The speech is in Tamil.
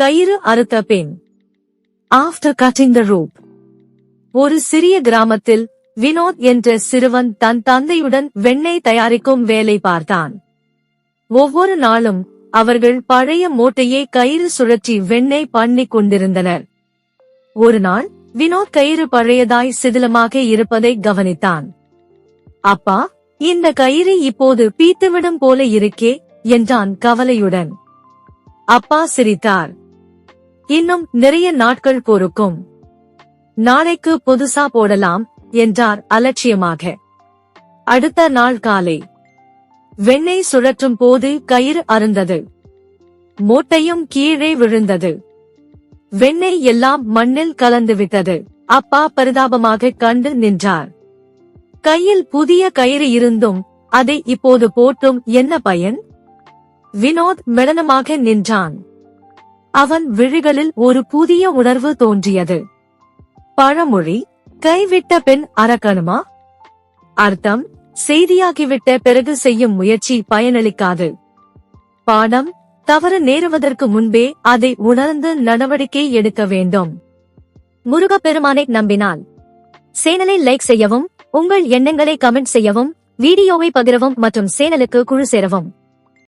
கயிறு அறுத்த பெண் ஆஃப்டர் கட்டிங் த ரூப் ஒரு சிறிய கிராமத்தில் வினோத் என்ற சிறுவன் தன் தந்தையுடன் வெண்ணெய் தயாரிக்கும் வேலை பார்த்தான். ஒவ்வொரு நாளும் அவர்கள் பழைய மூட்டையை கயிறு சுழற்றி வெண்ணெய் பண்ணிக் கொண்டிருந்தனர். ஒரு நாள் வினோத் கயிறு பழையதாய் சிதிலமாக இருப்பதை கவனித்தான். அப்பா இந்த கயிறு இப்போது பீத்துவிடும் போல இருக்கே என்றான் கவலையுடன். அப்பா சிரித்தார். இன்னும் நிறைய நாட்கள் பொறுக்கும் நாளைக்கு புதுசா போடலாம் என்றார் அலட்சியமாக. அடுத்த நாள் காலை. வெண்ணெய் சுழற்றும் போது கயிறு அருந்தது. மூட்டையும் கீழே விழுந்தது. வெண்ணெய் எல்லாம் மண்ணில் கலந்துவிட்டது அப்பா பரிதாபமாக கண்டு நின்றார். கையில் புதிய கயிறு இருந்தும் அதை இப்போது போட்டும் என்ன பயன்? வினோத் மெடனமாக நின்றான். அவன் விழிகளில் ஒரு புதிய உணர்வு தோன்றியது. பழமொழி கைவிட்ட பெண் அரக்கணுமா? அர்த்தம் செய்தியாகிவிட்ட பிறகு செய்யும் முயற்சி பயனளிக்காது. பாடம் தவறு நேருவதற்கு முன்பே அதை உணர்ந்து நடவடிக்கை எடுக்க வேண்டும். முருகப்பெருமானை நம்பினால். சேனலை லைக் செய்யவும் உங்கள் எண்ணங்களை கமெண்ட் செய்யவும் வீடியோவை பகிரவும் மற்றும் சேனலுக்கு குழு சேரவும்.